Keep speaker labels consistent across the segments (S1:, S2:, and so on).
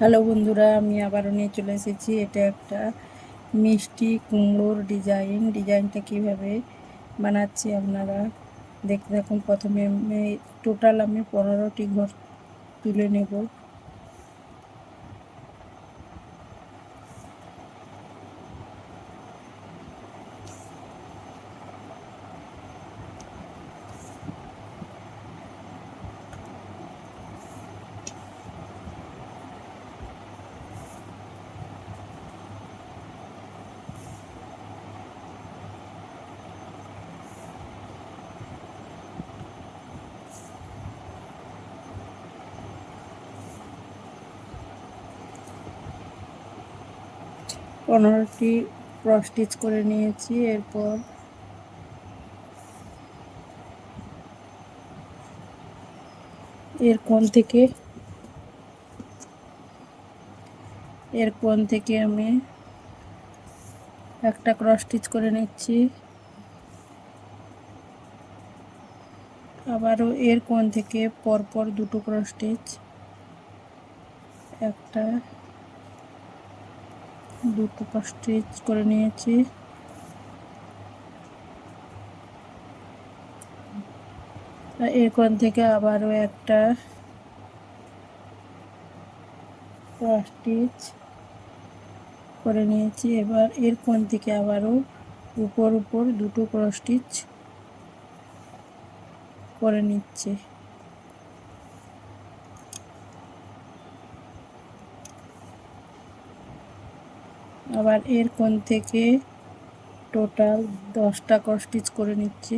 S1: Hello বন্ধুরা, আমি আবারও নিয়ে চলে এসেছি। এটা একটা মিষ্টি কুমড়োর ডিজাইন। ডিজাইনটা কীভাবে বানাচ্ছি আপনারা দেখতে দেখুন প্রথমে টোটাল আমি পনেরোটি ঘর তুলে নেব। পনেরোটি ক্রস স্টিচ করে নিয়েছি, এরপর এর কোণ থেকে, এর কোণ থেকে আমি একটা ক্রস স্টিচ করে নিচ্ছি। আবারও এর কোণ থেকে পরপর দুটো ক্রস স্টিচ একটা দুটো স্টিচ করে নিয়েছি। এরকম থেকে আবারও একটা স্টিচ করে নিয়েছি। এবার এর কোণ থেকে আবারও উপর উপর দুটো ক্রস স্টিচ করে নিচ্ছে। আবার এর কোণ থেকে টোটাল দশটা ক্রস স্টিচ করে নিচ্ছি।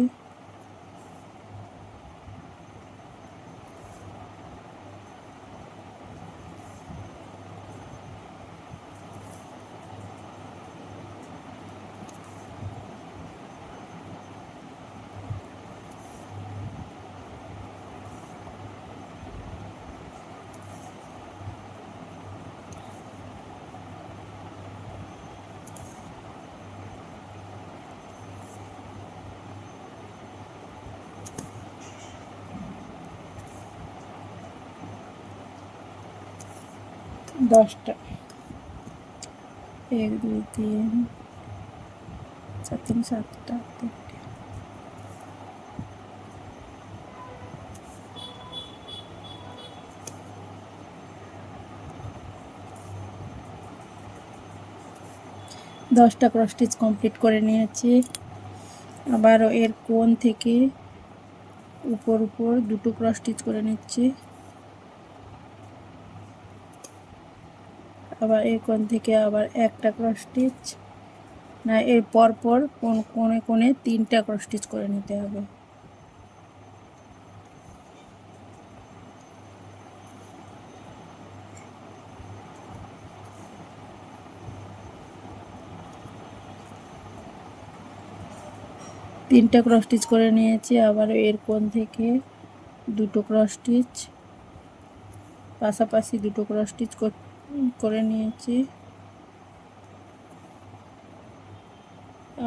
S1: দশটা। এক, দুই, তিন, চার, তিন, সাতটা তিনটে দশটা ক্রস স্টিচ কমপ্লিট করে নিয়েছি। আবারও এর কোণ থেকে উপর উপর দুটো ক্রস স্টিচ করে নিচ্ছি। আবার এই কোণ থেকে আবার একটা ক্রস স্টিচ না, এর পরপর কোন কোণে কোণে তিনটা ক্রস স্টিচ করে নিতে হবে। তিনটা ক্রস স্টিচ করে নিয়েছি, আবার এর কোণ থেকে দুটো ক্রস স্টিচ পাশাপাশি দুটো ক্রস স্টিচ করতে করে নিয়েছি।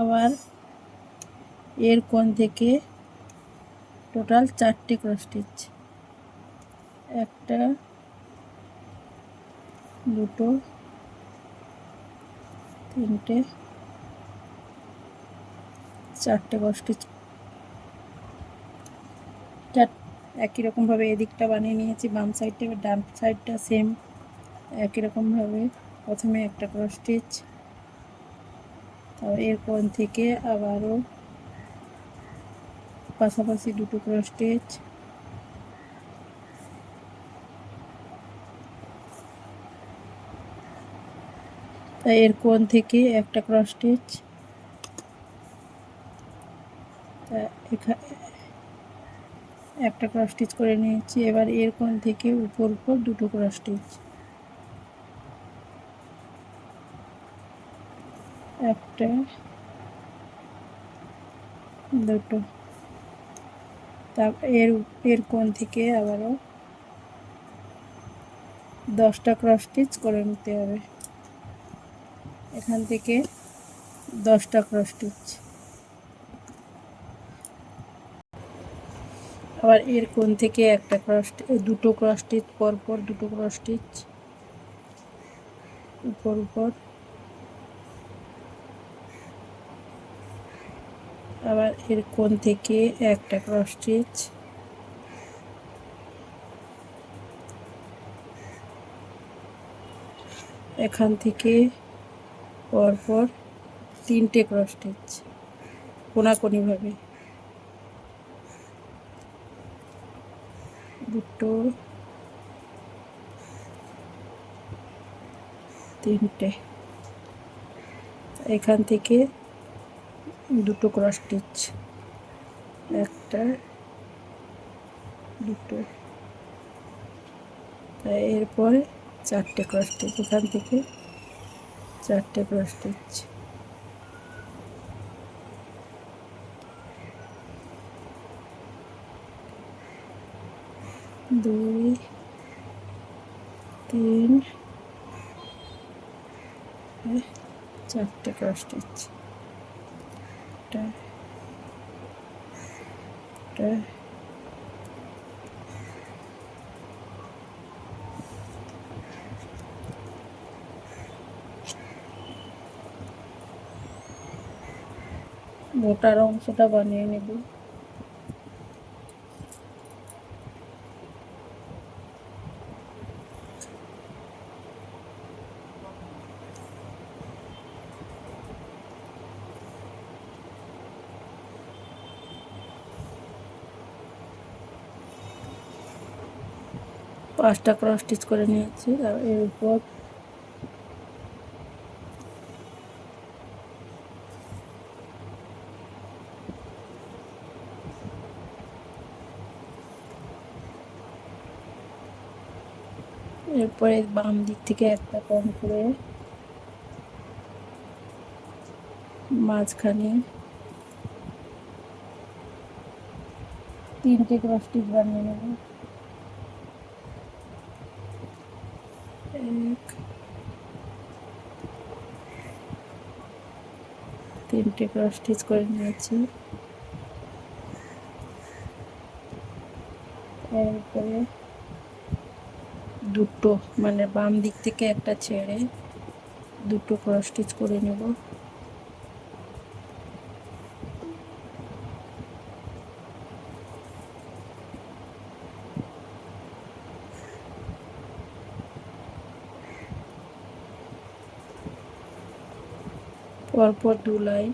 S1: আবার এর কোণ থেকে টোটাল চারটে ক্রস স্টিচ। একটা, দুটো, তিনটে, চারটে ক্রস স্টিচ। একই রকমভাবে এদিকটা বানিয়ে নিয়েছি, বাম সাইডটা, ডান সাইডটা সেম। একই রকমভাবে প্রথমে একটা ক্রস স্টিচ তারপর এর কোণ থেকে আবারও পাশাপাশি দুটো ক্রস স্টিচ তাই এর কোণ থেকে একটা ক্রস স্টিচ একটা ক্রস স্টিচ করে নিয়েছি। এবার এর কোণ থেকে উপর উপর দুটো ক্রস স্টিচ একটা। দুটো। তারপর এর এর কোণ থেকে আবারও দশটা ক্রস স্টিচ করে নিতে হবে। এখান থেকে দশটা ক্রস স্টিচ আবার এর কোণ থেকে একটা ক্রস দুটো ক্রস স্টিচ পরপর দুটো ক্রস স্টিচ উপর উপর। আবার এর কোণ থেকে একটা ক্রস স্টিচ এখান থেকে পরপর তিনটে ক্রস স্টিচ কোনাকুনিভাবে। দুটো, তিনটে। এখান থেকে দুটো ক্রস স্টিচ একটা, দুটো। এরপরে চারটে ক্রস স্টিচ এখান থেকে চারটে ক্রস স্টিচ দুই, তিন চারটে ক্রস স্টিচ একটা একটা মোটার অংশটা বানিয়ে নেব পাঁচটা ক্রস স্টিচ করে নিয়েছি, আর এর উপর এরপরে বাম দিক থেকে একটা কম করে মাঝখানে তিনটে ক্রস স্টিচ বানিয়ে নেব। তিনটে ক্রস স্টিচ করে নিয়েছি। এরপরে দুটো মানে বাম দিক থেকে একটা ছেড়ে দুটো ক্রস স্টিচ করে নেব। পরপর দু লাইন।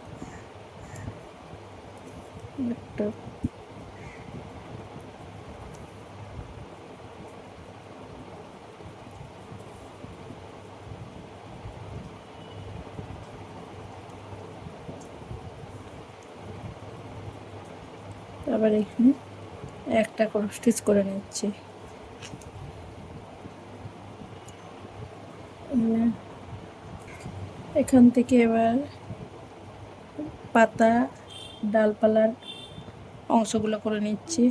S1: একটা। আবার এখানে একটা করে স্টিচ করে নিচ্ছি। এখান থেকে এবার পাতা ডালপালার অংশগুলো করে নিচ্ছি।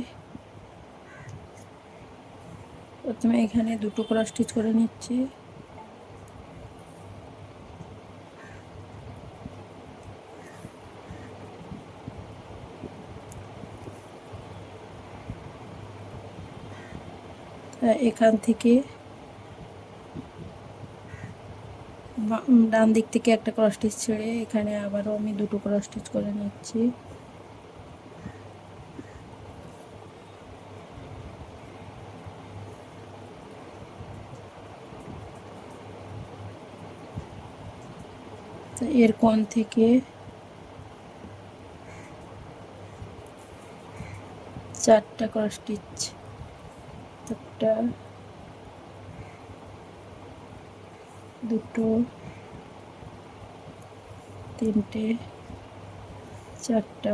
S1: প্রথমে এখানে দুটো করে স্টিচ করে নিচ্ছি। এখান থেকে ডান দিক থেকে একটা ক্রস স্টিচ ছেড়ে এখানে আবারও আমি দুটো ক্রস স্টিচ করে নিচ্ছি। এর কোণ থেকে চারটা ক্রস স্টিচ দুটো তিনটে, চারটা।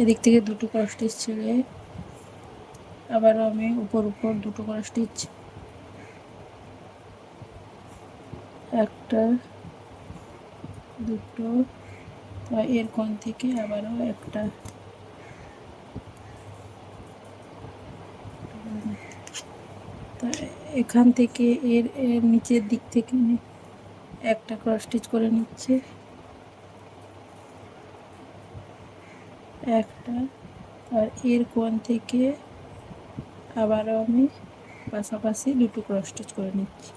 S1: এদিক থেকে দুটো করে স্টিচ ছেড়ে আবারও আমি উপর উপর দুটো করে স্টিচ। একটা, দুটো এর কোণ থেকে আবারও একটা। এখান থেকে এর এর নিচের দিক থেকে একটা ক্রস স্টিচ করে নিচ্ছে। একটা, আর এর কোন থেকে আবারও আমি পাশাপাশি দুটো ক্রস স্টিচ করে নিচ্ছি।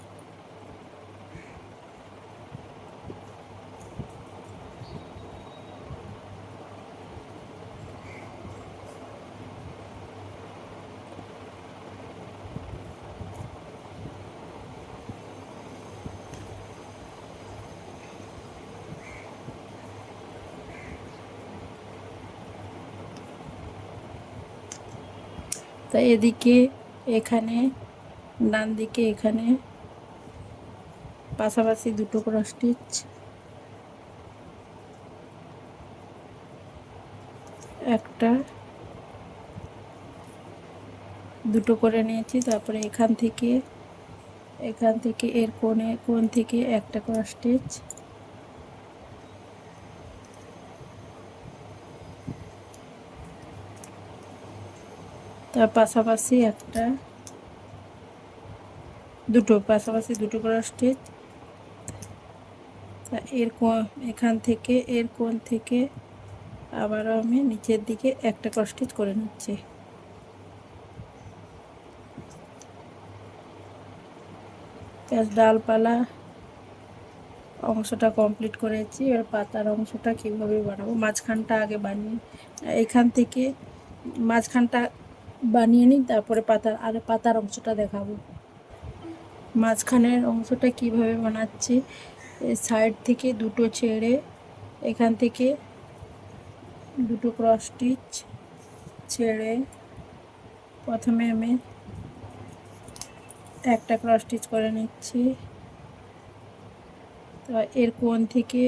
S1: এদিকে, এখানে ডান দিকে এখানে। পাশাপাশি দুটো ক্রস স্টিচ একটা। দুটো করে নিয়েছি, তারপরে এখান থেকে এখান থেকে এর কোণে, কোণ থেকে একটা ক্রস স্টিচ তার পাশাপাশি একটা দুটো, পাশাপাশি দুটো ক্রস স্টিচ তা এর এখান থেকে, এর কোণ থেকে আবারও আমি নিচের দিকে একটা ক্রস স্টিচ করে নিচ্ছি। ডালপালা অংশটা কমপ্লিট করেছি, এবার পাতার অংশটা কীভাবে বানাবো? মাঝখানটা আগে বানিয়ে, এখান থেকে মাঝখানটা বানিয়ে নিই, তারপরে পাতার, আর পাতার অংশটা দেখাবো। মাঝখানের অংশটা কীভাবে বানাচ্ছি সাইড থেকে দুটো ছেড়ে, এখান থেকে দুটো ক্রস স্টিচ ছেড়ে প্রথমে আমি একটা ক্রস স্টিচ করে নিচ্ছি। তো এর কোণ থেকে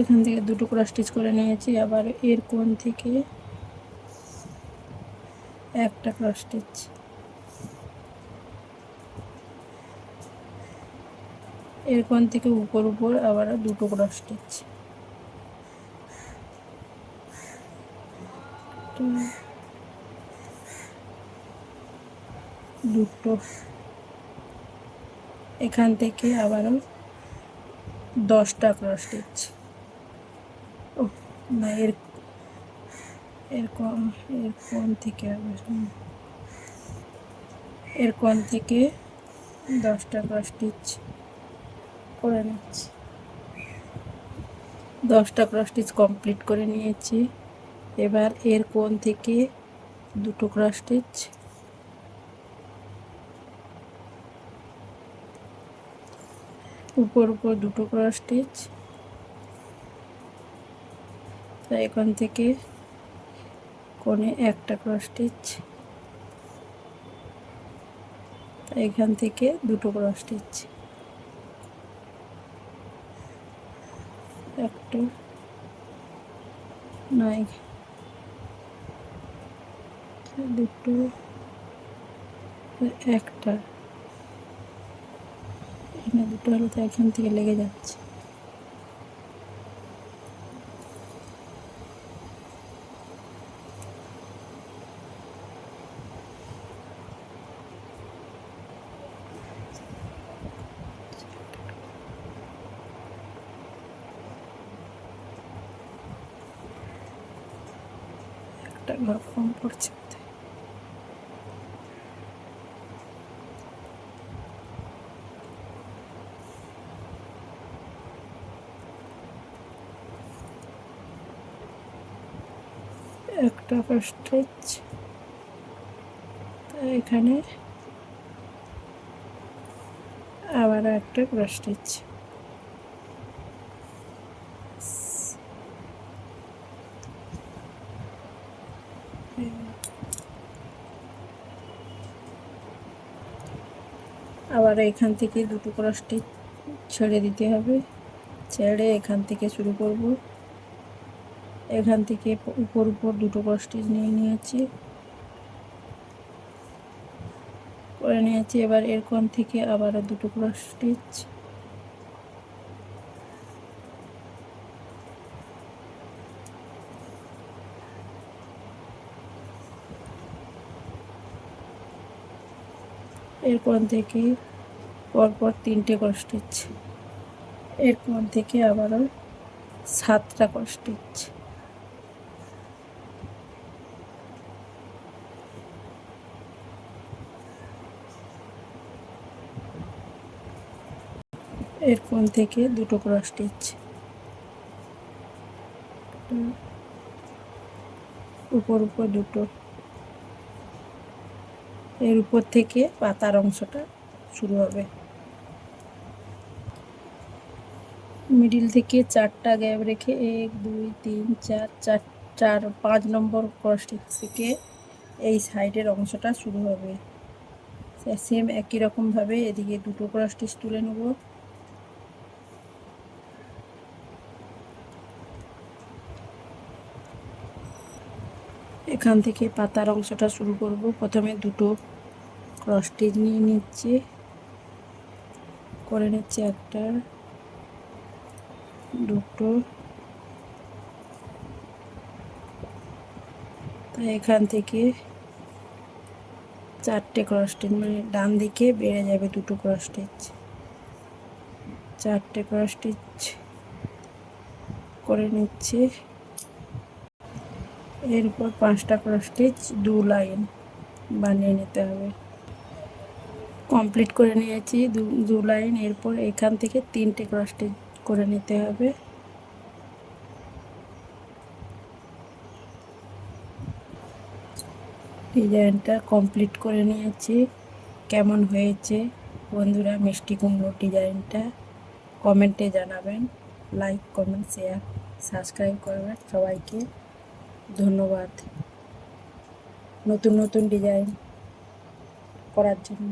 S1: এখান থেকে দুটো ক্রস স্টিচ করে নিয়েছি, আবার এর কোণ থেকে একটা ক্রস স্টিচ এর কোণ থেকে উপর উপর আবার দুটো ক্রস স্টিচ দুটো। এখান থেকে আবারও দশটা ক্রস স্টিচ না, এর এর কোণ এর কোণ থেকে এর কোণ থেকে দশটা ক্রস স্টিচ করে নিচ্ছি? দশটা ক্রস স্টিচ কমপ্লিট করে নিয়েছি। এবার এর কোণ থেকে দুটো ক্রস স্টিচ উপর উপর দুটো ক্রস স্টিচ তাই এখান থেকে কোণে একটা ক্রস স্টিচ এখান থেকে দুটো ক্রস স্টিচ একটা নয় দুটো, একটা। এখানে দুটো হলে তো এখান থেকে লেগে যাচ্ছে। একটা ঘর কম পড়ছে একটা স্টিচ এখানে আবার একটা ক্রস আবার এখান থেকে দুটো ক্রস স্টিচ ছেড়ে দিতে হবে। ছেড়ে এখান থেকে শুরু করব। এখান থেকে উপর উপর দুটো ক্রস স্টিচ নিয়ে নিয়েছি। করে নিয়েছি। এবার এর কোণ থেকে আবারও দুটো ক্রস স্টিচ এর থেকে পরপর তিনটে করে স্টিচ এর কোণ থেকে আবারও সাতটা করে স্টিচ এর কোণ থেকে দুটো ক্রস স্টিচ উপর উপর দুটো। এর উপর থেকে পাতার অংশটা শুরু হবে। মিডিল থেকে চারটা গ্যাপ রেখে এক, দুই, তিন, চার চার চার, পাঁচ নম্বর ক্রস স্টিচ থেকে এই সাইডের অংশটা শুরু হবে। সেম একই রকমভাবে এদিকে দুটো ক্রস স্টিচ তুলে নেব। এখান থেকে পাতার অংশটা শুরু করব। প্রথমে দুটো ক্রস স্টিচ নিয়ে নিচ্ছি। করে নিচ্ছি একটা। দুটো তাই এখান থেকে চারটে ক্রস স্টিচ মানে ডান দিকে বেড়ে যাবে দুটো ক্রস স্টিচ চারটে ক্রস স্টিচ করে নিচ্ছি। এরপর পাঁচটা ক্রস স্টিচ দু লাইন বানিয়ে নিতে হবে। কমপ্লিট করে নিয়েছি দু লাইন এরপর এখান থেকে তিনটে ক্রস স্টিচ করে নিতে হবে। ডিজাইনটা কমপ্লিট করে নিয়েছি। কেমন হয়েছে? বন্ধুরা, মিষ্টি কুমড়ো ডিজাইনটা কমেন্টে জানাবেন। লাইক, কমেন্ট, শেয়ার, সাবস্ক্রাইব করবেন সবাইকে। ধন্যবাদ। নতুন নতুন ডিজাইন করার জন্য।